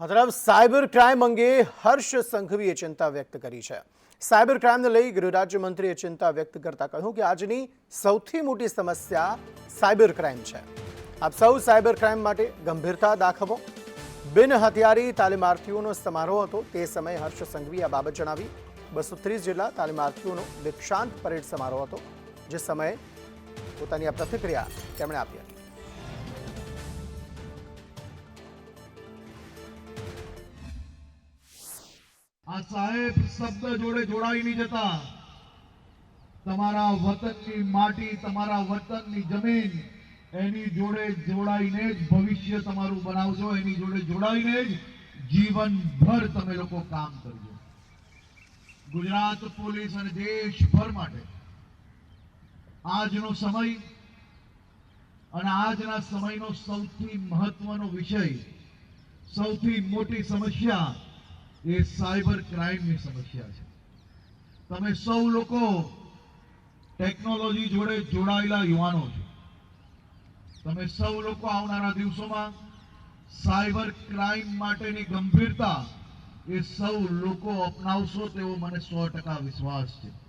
તરફ cyber crime અંગે હર્ષ સંઘવીએ ચિંતા વ્યક્ત કરી છે. સાયબર ક્રાઇમને લઈ ગૃહ રાજ્યમંત્રીએ ચિંતા વ્યક્ત કરતા કહ્યું કે આજની સૌથી મોટી સમસ્યા સાયબર ક્રાઇમ છે. આપ સૌ સાયબર ક્રાઇમ માટે ગંભીરતા દાખવો. બિન હથિયારી તાલીમાર્થીઓનો સમારોહ હતો. તે સમયે હર્ષ સંઘવીએ આ બાબત જણાવી. બસો ત્રીસ જેટલા તાલીમાર્થીઓનો દીક્ષાંત પરેડ સમારોહ હતો, જે સમયે પોતાની આ પ્રતિક્રિયા તેમણે આપી હતી. આ સાહેબ શબ્દ જોડે જોડાઈ નહીં જતા. તમારા વતનની માટી, તમારા વતનની જમીન, એની જોડે જોડાઈને જ ભવિષ્ય તમારું બનાવજો એની જોડે જોડાઈને જ જીવનભર તમે લોકો કામ કરજો. ગુજરાત, પોલીસ અને દેશભર માટે આજનો સમય અને આજના સમયનો સૌથી મહત્વનો વિષય, સૌથી મોટી સમસ્યા એ સાયબર ક્રાઇમની સમસ્યા છે. તમે સૌ લોકો ટેકનોલોજી જોડે જોડાયેલા યુવાનો છો. તમે સૌ લોકો આવનારા દિવસોમાં સાયબર ક્રાઇમ માટેની ગંભીરતા એ સૌ લોકો અપનાવશો તેવો મને સો ટકા વિશ્વાસ છે.